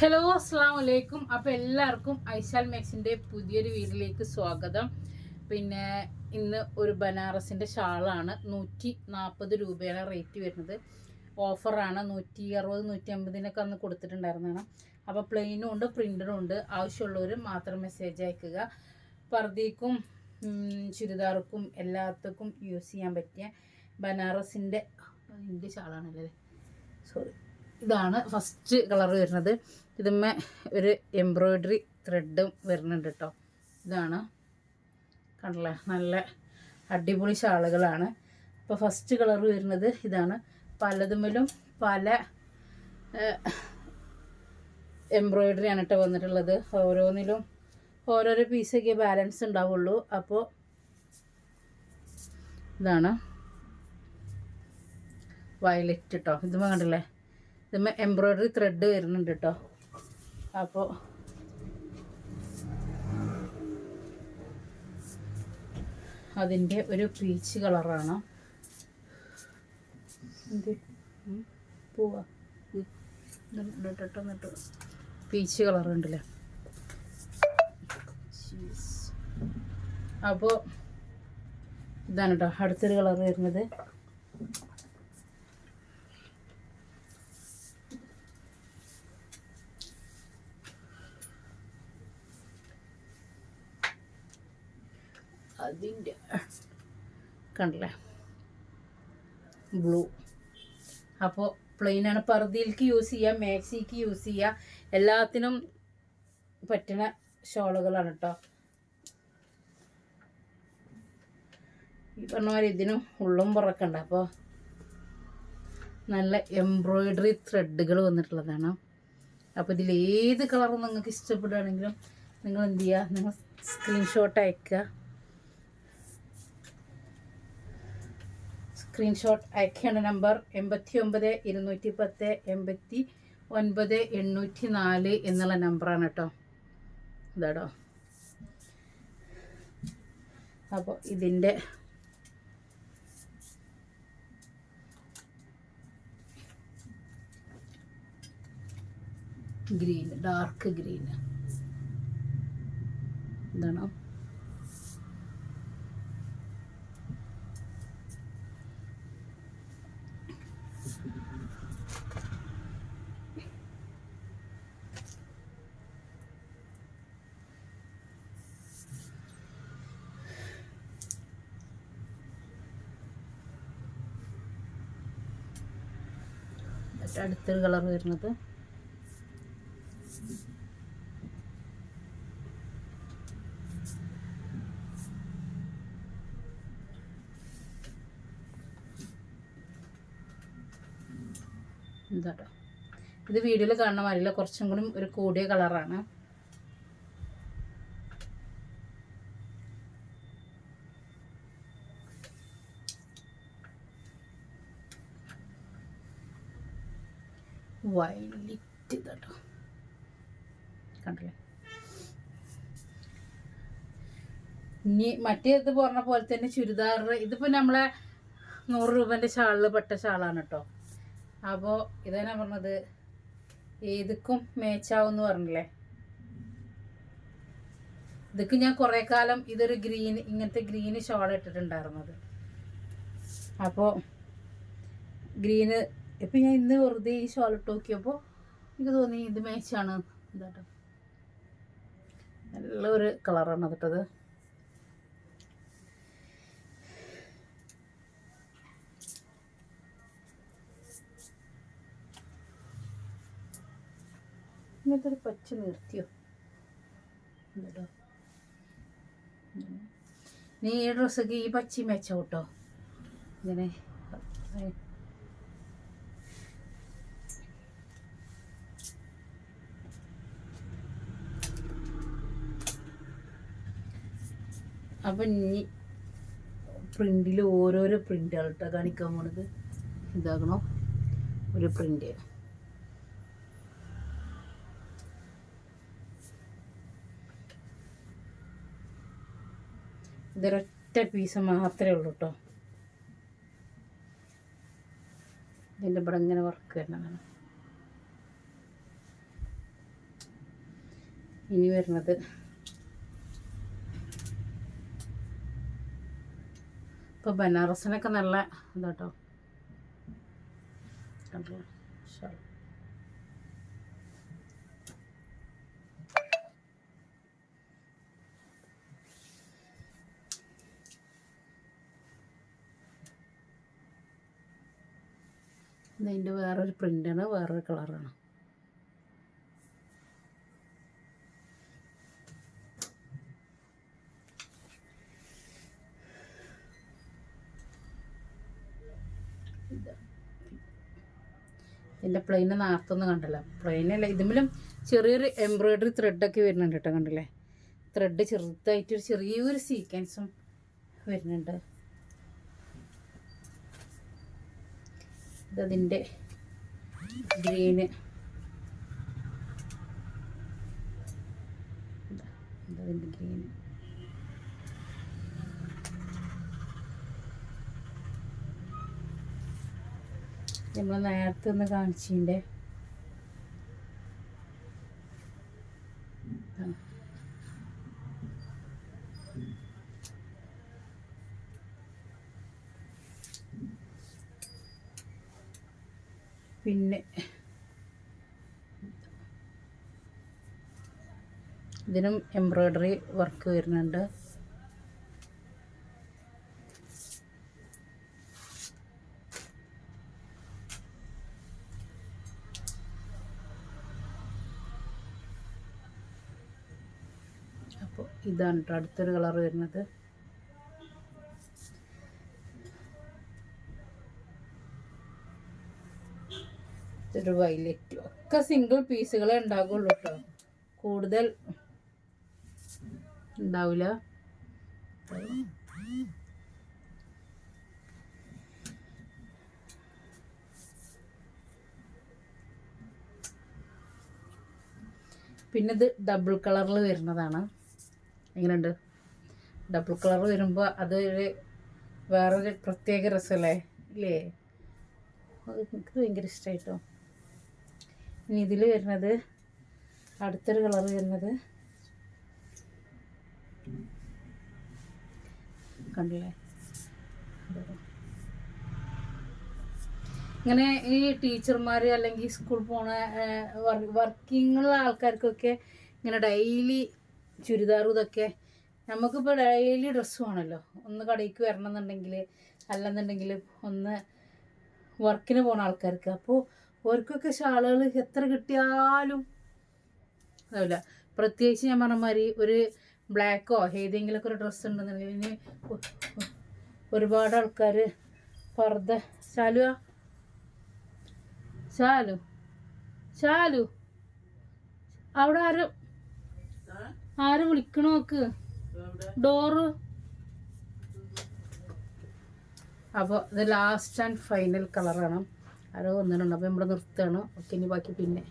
Hello അസ്സാം വലൈക്കും അപ്പോൾ എല്ലാവർക്കും ഐശാൽ മാക്സിന്റെ പുതിയൊരു വീട്ടിലേക്ക് സ്വാഗതം. പിന്നെ ഇന്ന് ഒരു ബനാറസിന്റെ ഷാളാണ്. നൂറ്റി നാൽപ്പത് രൂപയാണ് റേറ്റ് വരുന്നത്. ഓഫറാണ്. നൂറ്റി അറുപത് നൂറ്റി അമ്പതിനൊക്കെ അന്ന് കൊടുത്തിട്ടുണ്ടായിരുന്നതാണ്. അപ്പോൾ പ്ലെയിനും ഉണ്ട് പ്രിന്ററും ഉണ്ട്. ആവശ്യമുള്ളവർ മാത്രം മെസ്സേജ് അയക്കുക. പർദ്ദീക്കും ചുരിദാർക്കും എല്ലാത്തക്കും യൂസ് ചെയ്യാൻ പറ്റിയ ബനാറസിന്റെ ഇതിന്റെ ഷാളാണല്ലേ? സോറി ഇതാണ് ഫസ്റ്റ് കളർ വരുന്നത്. ഇതുമ്മേ ഒരു എംബ്രോയ്ഡറി ത്രെഡും വരുന്നുണ്ട് കേട്ടോ ഇതാണ്. കണ്ടല്ലേ? നല്ല അടിപൊളി ഷാളുകളാണ് അപ്പോൾ ഫസ്റ്റ് കളർ വരുന്നത് ഇതാണ്. പലതുമ്മലും പല എംബ്രോയ്ഡറി ആണ് കേട്ടോ വന്നിട്ടുള്ളത്. ഓരോന്നിലും ഓരോരോ പീസൊക്കെ ബാലൻസ് ഉണ്ടാവുള്ളൂ. അപ്പോൾ ഇതാണ്. വയലറ്റ് കേട്ടോ ഇതുമ്മ കണ്ടല്ലേ? ഇതുമ്മ എംബ്രോയ്ഡറി ത്രെഡ് വരുന്നുണ്ട് കേട്ടോ അപ്പോൾ അതിന്റെ ഒരു പീച്ച് കളറാണ്. പീച്ച് കളറുണ്ടല്ലേ? അപ്പോൾ ഇതാണ് കേട്ടോ അടുത്തൊരു കളർ വരുന്നത്. അതിന്റെ കണ്ടല്ലേ? ബ്ലൂ അപ്പോൾ പ്ലെയിനാണ് പർദിയിലേക്ക് യൂസ് ചെയ്യുക മാക്സിക്ക് യൂസ് ചെയ്യുക എല്ലാത്തിനും പറ്റുന്ന ഷോളുകളാണ് കേട്ടോ ഈ പറഞ്ഞ മാതിരി ഇതിനും ഉള്ളും പുറക്കണ്ട അപ്പോൾ നല്ല എംബ്രോയിഡറി ത്രെഡുകൾ വന്നിട്ടുള്ളതാണ്. അപ്പോൾ ഇതിൽ ഏത് കളറും നിങ്ങൾക്ക് ഇഷ്ടപ്പെടുകയാണെങ്കിലും നിങ്ങൾ എന്ത് ചെയ്യുക? നിങ്ങൾ സ്ക്രീൻഷോട്ട് അയക്കുക. സ്ക്രീൻഷോട്ട് അയക്കേണ്ട നമ്പർ എൺപത്തി ഒമ്പത് ഇരുന്നൂറ്റി പത്ത് എൺപത്തി ഒൻപത് എണ്ണൂറ്റി നാല് എന്നുള്ള നമ്പറാണ് കേട്ടോ. ഇതാടോ. അപ്പോൾ ഇതിന്റെ ഗ്രീൻ ഡാർക്ക് ഗ്രീൻ. ഇതാണോ. അടുത്തൊരു കളർ വരുന്നത്. എന്താട്ടോ ഇത് വീഡിയോയിൽ കാണുന്ന മാതിരിയുള്ള കുറച്ചും കൂടി ഒരു കൂടിയ കളറാണ് വൈലറ്റ് ഇതാട്ടോ. കണ്ടില്ലേ? ഇനി മറ്റേത് പറഞ്ഞ പോലെ തന്നെ ചുരിദാർ ഇതിപ്പോൾ നമ്മളെ നൂറ് രൂപേന്റെ ഷാളിൽ പെട്ട ഷാളാണ് കേട്ടോ അപ്പോൾ ഇതാണ് പറഞ്ഞത് ഏതുക്കും മേച്ചാവെന്ന് പറഞ്ഞില്ലേ? ഇതൊക്കെ ഞാൻ കുറേ കാലം ഇതൊരു ഗ്രീൻ ഇങ്ങനത്തെ ഗ്രീന് ഷോൾ ഇട്ടിട്ടുണ്ടായിരുന്നത്. അപ്പോൾ ഗ്രീന് ഇപ്പം ഞാൻ ഇന്ന് വെറുതെ ഈ ഷോൾ ഇട്ട് നോക്കിയപ്പോൾ എനിക്ക് തോന്നി ഇത് മേച്ചാണ് ഇതാട്ടോ. നല്ലൊരു കളറാണ് അതിട്ടത്. ഇങ്ങനത്തെ ഒരു പച്ച നിർത്തിയോ? എന്നിട്ടോ നീ ഈ ഡ്രസ്സൊക്കെ ഈ പച്ച മെച്ച കേട്ടോ ഇങ്ങനെ അപ്പം ഇനി പ്രിന്റിൽ ഓരോരോ പ്രിന്റുകൾ കേട്ടോ കാണിക്കാൻ പോണത്. ഇതാകണോ ഒരു പ്രിന്റ് ഇതൊരൊറ്റ പീസ് മാത്രമേ ഉള്ളൂ കേട്ടോ ഇതിന്റെ ഇവിടെ ഇങ്ങനെ വർക്ക് വരുന്നതാണ് ഇനി വരുന്നത് ഇപ്പോൾ ബനാറസിനൊക്കെ നല്ല ഇതാട്ടോ. ഷാൾ ഇതിന്റെ വേറൊരു പ്രിന്റാണ് വേറൊരു കളറാണ് ഇതിന്റെ പ്ലെയിന് നേർത്തൊന്നും കണ്ടല്ലോ. പ്ലെയിനല്ല ഇതിലും ചെറിയൊരു എംബ്രോയ്ഡറി ത്രെഡൊക്കെ വരുന്നുണ്ട് കേട്ടോ കണ്ടില്ലേ? ത്രെഡ് ചെറുതായിട്ടൊരു ചെറിയൊരു സീക്വൻസും വരുന്നുണ്ട്. ഇതതിന്റെ ഗ്രീന്. ഇതതിന്റെ ഗ്രീന്. നമ്മൾ നേരത്തെ ഒന്ന് കാണിച്ചിന്റെ പിന്നെ ഇതിനും എംബ്രോയ്ഡറി വർക്ക് വരുന്നുണ്ട്. അപ്പോൾ ഇതാണ് കേട്ടോ അടുത്തൊരു കളർ വരുന്നത്. ഒരു വൈലറ്റ് ഒക്കെ സിംഗിൾ പീസുകളെ ഉണ്ടാകുള്ളൂ കേട്ടോ. കൂടുതൽ ഉണ്ടാവില്ല പിന്നെ ഇത് ഡബിൾ കളറിൽ വരുന്നതാണ്. എങ്ങനെയുണ്ട് ഡബിൾ കളർ വരുമ്പോൾ അതൊരു വേറൊരു പ്രത്യേക രസമല്ലേ ഇല്ലേ? എനിക്ക് ഭയങ്കര ഇഷ്ടമായിട്ടോ ഇനി ഇതിൽ വരുന്നത് അടുത്തൊരു കളർ വരുന്നത് കണ്ടില്ലേ? ഇങ്ങനെ ഈ ടീച്ചർമാർ അല്ലെങ്കിൽ സ്കൂൾ പോണ വർക്കിങ്ങുള്ള ആൾക്കാർക്കൊക്കെ ഇങ്ങനെ ഡെയിലി ചുരിദാറും ഇതൊക്കെ. നമുക്കിപ്പോൾ ഡെയിലി ഡ്രസ്സ് ആണല്ലോ ഒന്ന് കടയിലേക്ക് വരണം എന്നുണ്ടെങ്കിൽ അല്ലെന്നുണ്ടെങ്കിൽ ഒന്ന് വർക്കിന് പോണ ആൾക്കാർക്ക്. അപ്പോൾ അവർക്കൊക്കെ ഷാളുകൾ എത്ര കിട്ടിയാലും അതല്ല പ്രത്യേകിച്ച് ഞാൻ പറഞ്ഞ മാതിരി ഒരു ബ്ലാക്കോ ഏതെങ്കിലുമൊക്കെ ഒരു ഡ്രസ്സ് ഉണ്ടെന്നുണ്ടെങ്കിൽ ഒരുപാട് ആൾക്കാർ പർദ്ദ. ശാലു ശാലു? ശാലു? അവിടെ ആരും ആരും വിളിക്കണ നോക്ക്. ഡോറ്. അപ്പോൾ ഇത് ലാസ്റ്റ് ആൻഡ് ഫൈനൽ കളറാണ് ആരോ വന്നിട്ടുണ്ട് അപ്പോൾ നമ്മൾ നിർത്തുകയാണ്. ഓക്കെ ഇനി ബാക്കി പിന്നെ.